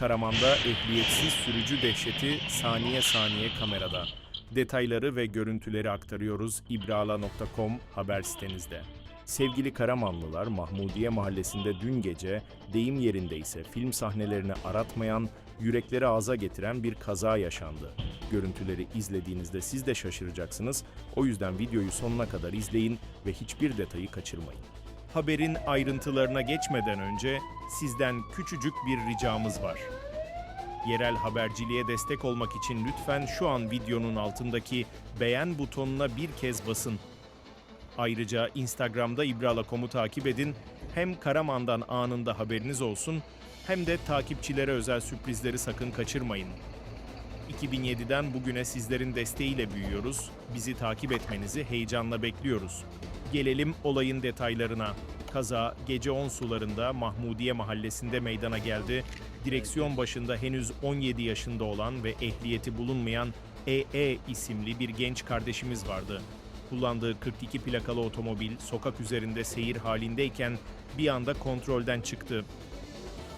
Karaman'da ehliyetsiz sürücü dehşeti saniye saniye kamerada. Detayları ve görüntüleri aktarıyoruz ibrala.com haber sitemizde. Sevgili Karamanlılar Mahmudiye Mahallesi'nde dün gece deyim yerinde ise film sahnelerini aratmayan, yürekleri ağza getiren bir kaza yaşandı. Görüntüleri izlediğinizde siz de şaşıracaksınız. O yüzden videoyu sonuna kadar izleyin ve hiçbir detayı kaçırmayın. Haberin ayrıntılarına geçmeden önce sizden küçücük bir ricamız var. Yerel haberciliğe destek olmak için lütfen şu an videonun altındaki beğen butonuna bir kez basın. Ayrıca Instagram'da ibrala.com'u takip edin. Hem Karaman'dan anında haberiniz olsun hem de takipçilere özel sürprizleri sakın kaçırmayın. 2007'den bugüne sizlerin desteğiyle büyüyoruz. Bizi takip etmenizi heyecanla bekliyoruz. Gelelim olayın detaylarına. Kaza gece 10 sularında Mahmudiye mahallesinde meydana geldi. Direksiyon başında henüz 17 yaşında olan ve ehliyeti bulunmayan EE isimli bir genç kardeşimiz vardı. Kullandığı 42 plakalı otomobil sokak üzerinde seyir halindeyken bir anda kontrolden çıktı.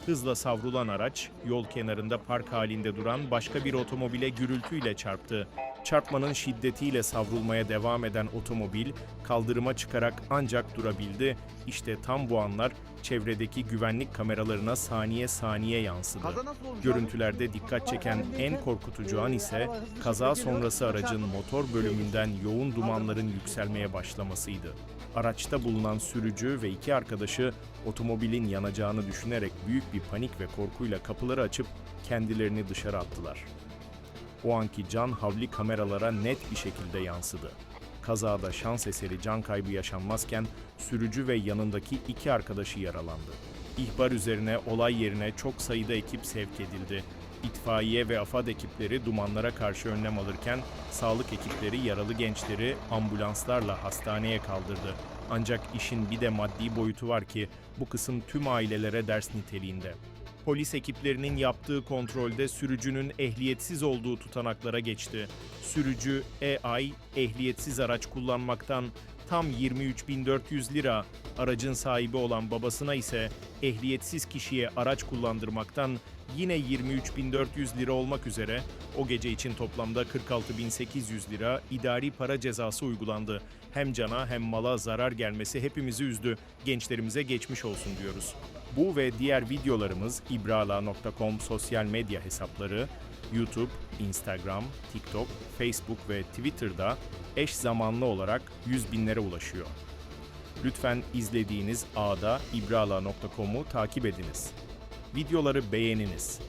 Hızla savrulan araç yol kenarında park halinde duran başka bir otomobile gürültüyle çarptı. Çarpmanın şiddetiyle savrulmaya devam eden otomobil kaldırıma çıkarak ancak durabildi. İşte tam bu anlar çevredeki güvenlik kameralarına saniye saniye yansıdı. Görüntülerde dikkat çeken en korkutucu an ise kaza sonrası aracın motor bölümünden yoğun dumanların yükselmeye başlamasıydı. Araçta bulunan sürücü ve iki arkadaşı otomobilin yanacağını düşünerek bir panik ve korkuyla kapıları açıp kendilerini dışarı attılar. O anki can havli kameralara net bir şekilde yansıdı. Kazada şans eseri can kaybı yaşanmazken sürücü ve yanındaki iki arkadaşı yaralandı. İhbar üzerine olay yerine çok sayıda ekip sevk edildi. İtfaiye ve AFAD ekipleri dumanlara karşı önlem alırken sağlık ekipleri yaralı gençleri ambulanslarla hastaneye kaldırdı. Ancak işin bir de maddi boyutu var ki bu kısım tüm ailelere ders niteliğinde. Polis ekiplerinin yaptığı kontrolde sürücünün ehliyetsiz olduğu tutanaklara geçti. Sürücü EAY ehliyetsiz araç kullanmaktan tam 23.400 lira, aracın sahibi olan babasına ise ehliyetsiz kişiye araç kullandırmaktan yine 23.400 lira olmak üzere o gece için toplamda 46.800 lira idari para cezası uygulandı. Hem cana hem mala zarar gelmesi hepimizi üzdü. Gençlerimize geçmiş olsun diyoruz. Bu ve diğer videolarımız ibrala.com sosyal medya hesapları, YouTube, Instagram, TikTok, Facebook ve Twitter'da eş zamanlı olarak yüz binlere ulaşıyor. Lütfen izlediğiniz ağda ibrala.com'u takip ediniz. Videoları beğeniniz.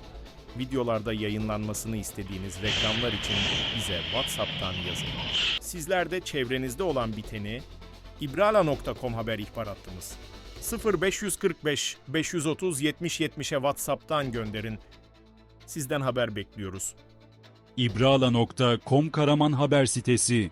Videolarda yayınlanmasını istediğiniz reklamlar için bize WhatsApp'tan yazın. Sizler de çevrenizde olan biteni ibrala.com haber ihbar hattımız 0545 530 70 70'e WhatsApp'tan gönderin. Sizden haber bekliyoruz. İbrala.com Karaman haber sitesi.